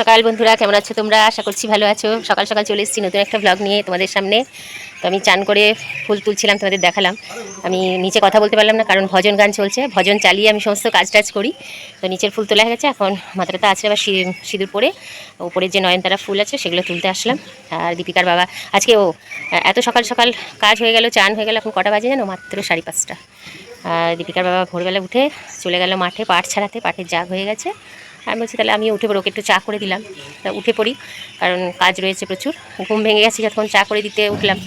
সকাল বন্ধুরা, কেমন আছো তোমরা? আশা করছি ভালো আছো। সকাল সকাল চলে এসেছি নতুন একটা ব্লগ নিয়ে তোমাদের সামনে। তো আমি চান করে ফুল তুলছিলাম, তোমাদের দেখালাম। আমি নিচে কথা বলতে পারলাম না, কারণ ভজন গান চলছে। ভজন চালিয়ে আমি সমস্ত কাজ টাজ করি। তো নিচের ফুল তোলা হয়ে গেছে, এখন মাথাটা আছে আবার সিঁদুর পরে। উপরের যে নয়নতারা ফুল আছে, সেগুলো তুলতে আসলাম। আর দীপিকার বাবা, আজকে ও, এত সকাল সকাল কাজ হয়ে গেল, চান হয়ে গেল, এখন কটা বাজে জানো? মাত্র সাড়ে পাঁচটা। আর দীপিকার বাবা ভোরবেলা উঠে চলে গেল মাঠে পাট ছাড়াতে। পাটের জাগ হয়ে গেছে। আমি বলছি, তাহলে আমি উঠে পড়ি, ওকে একটু চা করে দিলাম। তা উঠে পড়ি, কারণ কাজ রয়েছে প্রচুর। ঘুম ভেঙে গেছে যখন চা করে দিতে উঠলাম।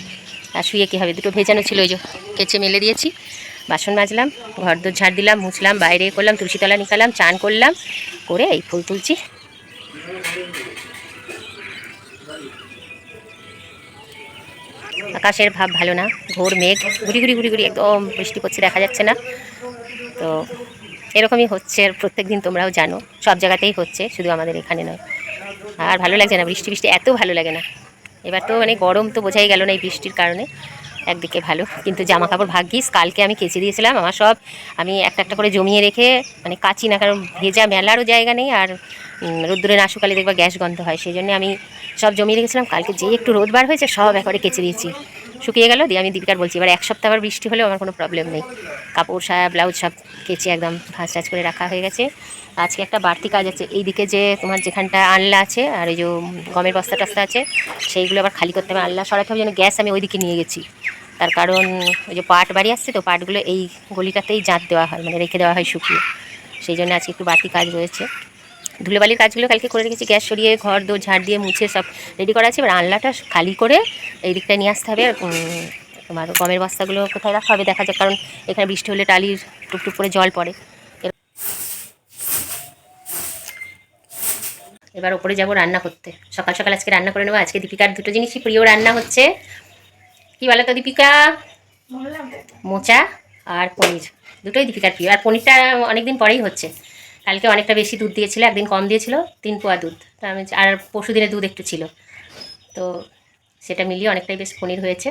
আর শুয়ে কী হবে? দুটো ভেজানো ছিল ওই যে, কেচে মেলে দিয়েছি। বাসন মাজলাম ঘর দোর ঝাড় দিলাম, মুছলাম, বাইরে করলাম, তুলসীতলা নিকালাম, চান করলাম, করে এই ফুল তুলছি। আকাশের ভাব ভালো না, ঘোর মেঘ, ঘুরি ঘুরি ঘুরি ঘুরি, একদম বৃষ্টি পড়ছে, দেখা যাচ্ছে না। তো এরকমই হচ্ছে আর প্রত্যেক দিন তোমরাও জানো, সব জায়গাতেই হচ্ছে, শুধু আমাদের এখানে নয়। আর ভালো লাগছে না, বৃষ্টি বৃষ্টি, এত ভালো লাগে না। এবার তো মানে গরম তো বোঝাই গেল না এই বৃষ্টির কারণে, একদিকে ভালো, কিন্তু জামা কাপড় ভাগ্যিস, কালকে আমি কেচে দিয়েছিলাম, আমার সব আমি একটা একটা করে জমিয়ে রেখে মানে কাচি না, কারণ ভেজা মেলারও জায়গা নেই, আর রোদ্দুরে না শুকালে দেখবা গ্যাস গন্ধ হয়, সেই জন্য আমি সব জমিয়ে রেখেছিলাম, কালকে যেই একটু রোদ বার হয়েছে, সব একবারে কেচে দিয়েছি। শুকিয়ে গেল, দিয়ে আমি দীপিকার বলছি, এবার এক সপ্তাহ আবার বৃষ্টি হলেও আমার কোনো প্রবলেম নেই। কাপড় সায়া ব্লাউজ সব কেচে একদম ভাঁজ টাজ করে রাখা হয়ে গেছে। আজকে একটা বাড়তি কাজ আছে, এইদিকে যে তোমার যেখানটা আনলা আছে, আর ওই যে গমের বস্তা টস্তা আছে, সেইগুলো আবার খালি করতে হবে। আনলা সরাতে হবে, যেন গ্যাস আমি ওইদিকে নিয়ে গেছি। তার কারণ ওই যে পাট বাড়ি আসছে তো, পাটগুলো এই গলিটাতেই জাঁত দেওয়া হয় মানে রেখে দেওয়া হয় শুকিয়ে। সেই জন্য আজকে একটু বাড়তি কাজ রয়েছে। ধুলোবালির কাজগুলো কালকে করে রেখেছি গ্যাস সরিয়ে ঘর দোর ঝাড় দিয়ে মুছে সব রেডি করা আছে। এবার আনলাটা খালি করে এই দিকটায় নিয়ে আসতে হবে। তোমার গমের বস্তাগুলো কোথায় রাখা হবে দেখা যাক কারণ এখানে বৃষ্টি হলে টালির টুকটুক করে জল পড়ে। এবার ওপরে যাব রান্না করতে। সকাল সকাল আজকে রান্না করে নেব। আজকে দীপিকার দুটো জিনিসই প্রিয় রান্না হচ্ছে। কি বলো তো দীপিকা মোচা আর পনির। দুটোই দীপিকার প্রিয়। আর পনিরটা অনেকদিন পরেই হচ্ছে। কালকে অনেকটা বেশি দুধ দিয়েছিল, একদিন কম দিয়েছিল, তিন পোয়া দুধ। তা আমি আর পরশু দিনে দুধ একটু ছিল। তো সেটা মিলিয়ে অনেকটাই বেশ পনির হয়েছে।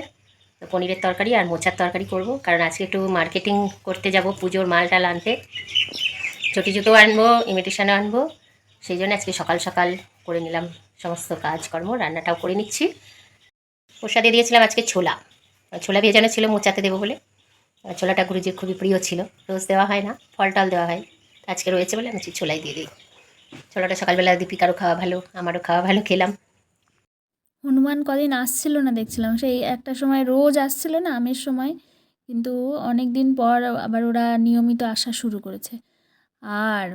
তো পনিরের তরকারি আর মোচার তরকারি করব, কারণ আজকে একটু মার্কেটিং করতে যাব পুজোর মাল টাল আনতে। চটি জুতো আনব ইমিটেশনও আনব, সেই জন্য আজকে সকাল সকাল করে নিলাম সমস্ত কাজকর্ম, রান্নাটাও করে নিচ্ছি। প্রসাদে দিয়েছিলাম আজকে ছোলা। ছোলা ভেজানো ছিল, মোচাতে দেবো বলে। ছোলাটা গুরুজির খুবই প্রিয় ছিল, রোজ দেওয়া হয় না ফল টল দেওয়া হয়। আজকে রয়েছে বলে আমি ছোলাই দিয়ে দিই। ছোলাটা সকালবেলা দীপিকারও খাওয়া ভালো, আমারও খাওয়া ভালো, খেলাম। হনুমান কদিন আসছিল না দেখছিলাম, সেই একটা সময় রোজ আসছিল না আমের সময়, কিন্তু অনেক দিন পর আবার ওরা নিয়মিত আসা শুরু করেছে। আর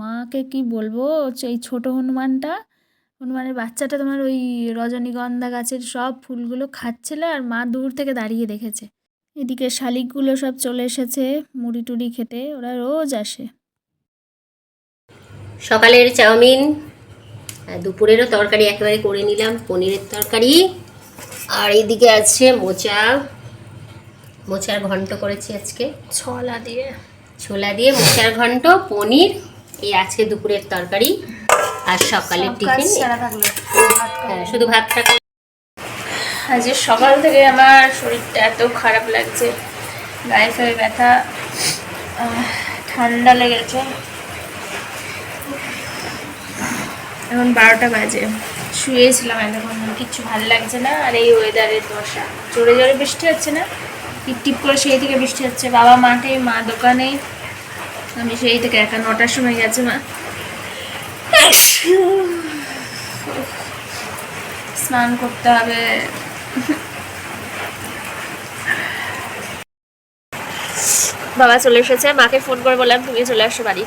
মাকে কি বলব এই ছোটো হনুমানটা, হনুমানের বাচ্চাটা তোমার ওই রজনীগন্ধা গাছের সব ফুলগুলো খাচ্ছিল আর মা দূর থেকে দাঁড়িয়ে দেখেছে। এদিকে শালিকগুলো সব চলে এসেছে মুড়ি টুড়ি খেতে, ওরা রোজ আসে। সকালের চাউমিন দুপুরেরও তরকারি একেবারে করে নিলাম পনিরের তরকারি। আর এইদিকে আছে মোচা। মোচার ঘন্ট করেছি আজকে। ছোলা দিয়ে। ছোলা দিয়ে মোচার ঘন্ট পনির এই আজকে দুপুরের তরকারি। আর সকালের টিফিন। হ্যাঁ, শুধু ভাতটা আজকে সকাল থেকে আমার শরীরটা এত খারাপ লাগছে। গায়ে ফায়ে ব্যথা ঠান্ডা লেগেছে। এখন বারোটা বাজে। শুয়েছিলাম এতক্ষণ কিচ্ছু ভালো লাগছে না, আর এই ওয়েদারের দশা। জোরে জোরে বৃষ্টি হচ্ছে না? টিপ টিপ করে সেই থেকে বৃষ্টি হচ্ছে। বাবা মাঠে, মা দোকানে। আমি সেই থেকে একা নটার সময় গেছে, মা। স্নান করতে হবে। বাবা চলে এসেছে। মাকে ফোন করে বললাম, তুমি চলে আসো বাড়ি।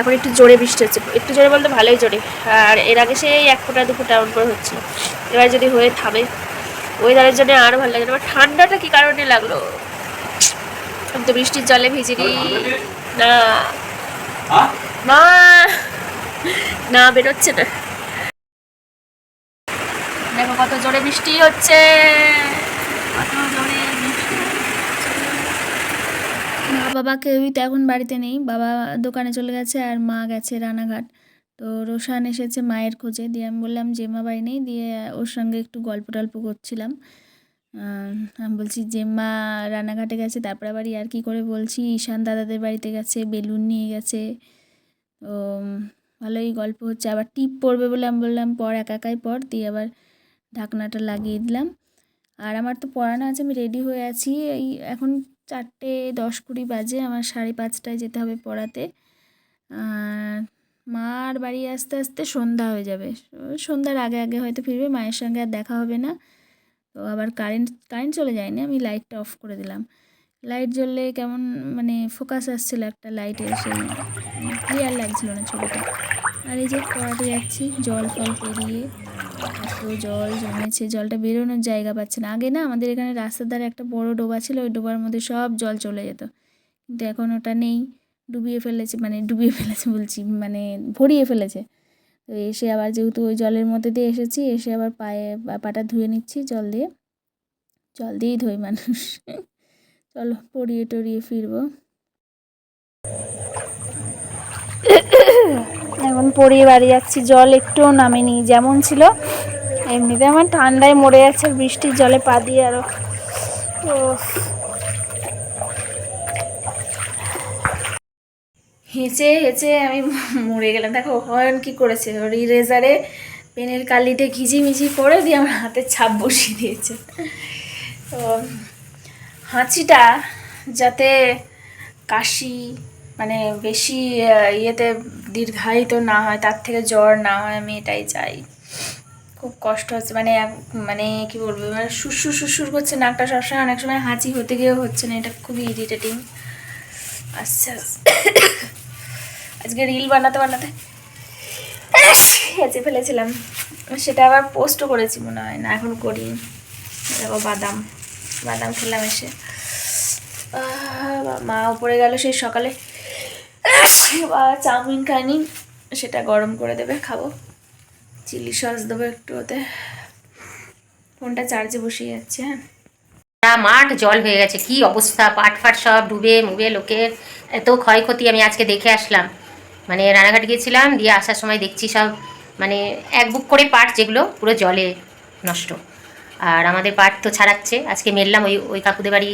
এখন একটু জোরে বৃষ্টি হচ্ছে। একটু জোরে বলতে ভালোই জোরে। আর এর আগে সেই এক ফোঁটা, দু ফোঁটা করে হচ্ছে এবার যদি হয়ে থামে ওয়েদারের জন্য আরও ভালো লাগে। এবার ঠান্ডাটা কী কারণে লাগল? আমি তো বৃষ্টির জলে ভিজিনি। না। না না, বেরোচ্ছে না। দেখো কত জোরে বৃষ্টি হচ্ছে কত জোরে বৃষ্টি মা বাবা কেউই তো এখন বাড়িতে নেই। বাবা দোকানে চলে গেছে আর মা গেছে রানাঘাট। তো রোশান এসেছে মায়ের খোঁজে। দিয়ে আমি বললাম যে মা বাড়ি নেই। দিয়ে ওর সঙ্গে একটু গল্প টল্প করছিলাম। আমি বলছি যে মা রানাঘাটে গেছে, তারপরে আবার আর কি করে বলছি? ঈশান দাদাদের বাড়িতে গেছে, বেলুন নিয়ে গেছে। তো ভালোই গল্প হচ্ছে। আবার টিপ পড়বে বলে আমি বললাম, পর, একা একাই পর দিয়ে আবার ঢাকনাটা লাগিয়ে দিলাম। আর আমার তো পড়ানো আছে, আমি রেডি হয়ে আছি। এই এখন চারটে দশ কুড়ি বাজে, আমার সাড়ে পাঁচটায় যেতে হবে পড়াতে। মার বাড়ি আসতে আসতে সন্ধ্যা হয়ে যাবে। সন্ধ্যার আগে আগে হয়তো ফিরবে, মায়ের সঙ্গে আর দেখা হবে না। তো আবার কারেন্ট কারেন্ট চলে যায়নি, আমি লাইটটা অফ করে দিলাম। লাইট জ্বললে কেমন মানে ফোকাস আসছিল একটা লাইটের সেই ক্লিয়ার লাগছিল না ছবিটা। আর এই যে পড়াতে যাচ্ছি, জল ফল পেরিয়ে। এত জল জমেছে, জলটা বেরোনোর জায়গা পাচ্ছে না। আগে না আমাদের এখানে রাস্তার ধারে একটা বড় ডোবা ছিল, ওই ডোবার মধ্যে সব জল চলে যেত। কিন্তু এখন ওটা নেই, ডুবিয়ে ফেলেছে মানে ডুবিয়ে ফেলেছে বলছি মানে ভরিয়ে ফেলেছে। তো এসে আবার যেহেতু ওই জলের মধ্যে দিয়ে এসেছি, এসে আবার পায়ে পাটা ধুয়ে নিচ্ছি, জল দিয়ে। জল দিয়েই ধোয় মানুষ। চলো, পড়িয়ে টড়িয়ে ফিরবো। এখন পড়িয়ে বাড়ি যাচ্ছি, জল একটুও নামেনি, যেমন ছিল এমনিতে আমার ঠান্ডায় মরে যাচ্ছে, বৃষ্টির জলে পা দিয়ে আরও। ও হেঁচে হেঁচে আমি মরে গেলাম। দেখো হয়ন কি করেছে? ওর ইরেজারে পেনের কালিতে ঘিজিমিজি করে দিয়ে আমার হাতে ছাপ বসিয়ে দিয়েছে। তো হাঁচিটা যাতে কাশি মানে বেশি ইয়েতে দীর্ঘায়িত না হয়, তার থেকে জ্বর না হয়, আমি এটাই চাই। খুব কষ্ট হচ্ছে মানে মানে কি বলব মানে সুসুর সুসুর করছে, নাকটা সবসময় অনেক সময় হাঁচি হতে গিয়েও হচ্ছে না, এটা খুবই ইরিটেটিং আচ্ছা। আজকে রিল বানাতে বানাতে হেঁচে ফেলেছিলাম। সেটা আবার পোস্টও করেছি মনে হয়, না, এখন করি। দেখো বাদাম বাদাম খেলাম এসে। মা উপরে গেল সেই সকালে। বা চাউমিন খাইনি, সেটা গরম করে দেবে, খাব। চিলি সস দেবো একটু ওতে। ফোনটা চার্জে বসিয়ে যাচ্ছে হ্যাঁ। মাঠ, জল হয়ে গেছে, কি অবস্থা? পাট ফাট সব ডুবে মুবে লোকের এত ক্ষয়ক্ষতি, আমি আজকে দেখে আসলাম। মানে রানাঘাট গিয়েছিলাম, দিয়ে আসার সময় দেখছি সব মানে এক বুক করে পাট যেগুলো, পুরো জলে নষ্ট। আর আমাদের পাট তো ছাড়াচ্ছে, আজকে মেললাম ওই ওই কাকুদের বাড়ি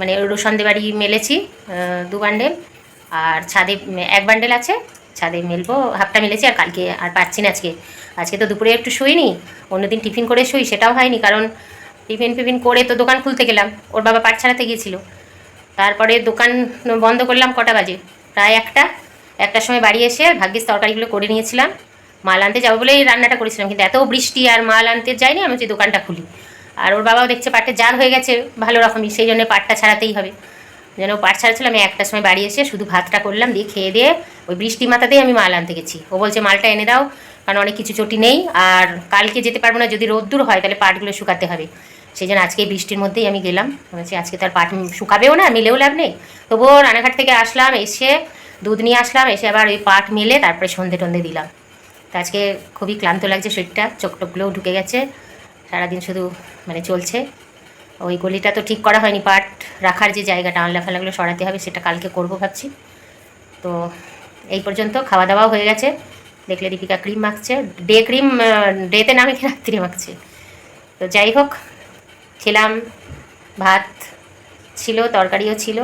মানে রোশনদের বাড়ি মেলেছি দু বান্ডেল। আর ছাদে এক বান্ডেল আছে, ছাদে মেলবো, হাফটা মেলেছি আর কালকে আর পারছি না আজকে। আজকে তো দুপুরে একটু শুইনি, অন্যদিন টিফিন করে শুই, সেটাও হয়নি কারণ টিফিন ফিফিন করে তো দোকান খুলতে গেলাম, ওর বাবা পাট ছাড়াতে গিয়েছিল। তারপরে দোকান বন্ধ করলাম কটা বাজে? প্রায় একটা, একটার সময় বাড়ি এসে ভাগ্যিস তরকারিগুলো করে নিয়েছিলাম। মাল আনতে যাব বলেই রান্নাটা করেছিলাম, কিন্তু এত বৃষ্টি আর মাল আনতে যাইনি, আমি হচ্ছে দোকানটা খুলি। আর ওর বাবাও দেখছে পাটের জাল হয়ে গেছে, ভালো রকমই, সেই জন্য পাটটা ছাড়াতেই হবে। যেন পাট ছাড়াচ্ছিলাম আমি একটার সময় বাড়ি এসে শুধু ভাতটা করলাম, দিয়ে খেয়ে দিয়ে ওই বৃষ্টি মাথাতেই আমি মাল আনতে গেছি। ও বলছে, মালটা এনে দাও, কারণ অনেক কিছু চটি নেই, আর কালকে যেতে পারব না, যদি রোদ্দুর হয়, তাহলে পাটগুলো শুকাতে হবে। সেই জন্য আজকে বৃষ্টির মধ্যেই আমি গেলাম। বলছি, আজকে তার পাট শুকাবেও না, মিলেও লাভ নেই। তবুও রানাঘাট থেকে আসলাম, এসে দুধ নিয়ে আসলাম, এসে আবার ওই পাট মেলে তারপরে সন্ধে টন্ধে দিলাম। তো আজকে খুবই ক্লান্ত লাগছে শরীরটা, চোখ টোকগুলোও ঢুকে গেছে, সারাদিন শুধু মানে চলছে। ওই গলিটা তো ঠিক করা হয়নি পাট। রাখার যে জায়গাটা আনলা ফালাগুলো সরাতে হবে, সেটা কালকে করব ভাবছি। তো এই পর্যন্ত খাওয়া দাওয়াও হয়ে গেছে। দেখলে দীপিকা ক্রিম মাখছে। ডে ক্রিম ডেতে না মেখে রাত্রি মাখছে। তো যাই হোক, খেলাম, ভাত ছিল, তরকারিও ছিল,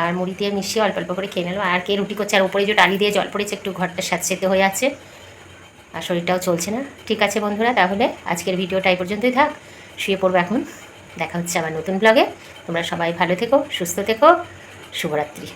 আর মুড়ি দিয়ে মিশিয়ে অল্প অল্প করে খেয়ে নিলাম। আর কে রুটি করছে, আর উপরে যে ডালি দিয়ে জল পড়েছে, একটু ঘরটা স্যাঁতসেতে হয়ে আছে। আর শরীরটাও চলছে না। ঠিক আছে বন্ধুরা, তাহলে আজকের ভিডিওটা এই পর্যন্তই থাক। শুয়ে পড়ব এখন। দেখা হচ্ছে আবার নতুন ব্লগে তোমরা সবাই ভালো থেকো সুস্থ থেকো। শুভরাত্রি।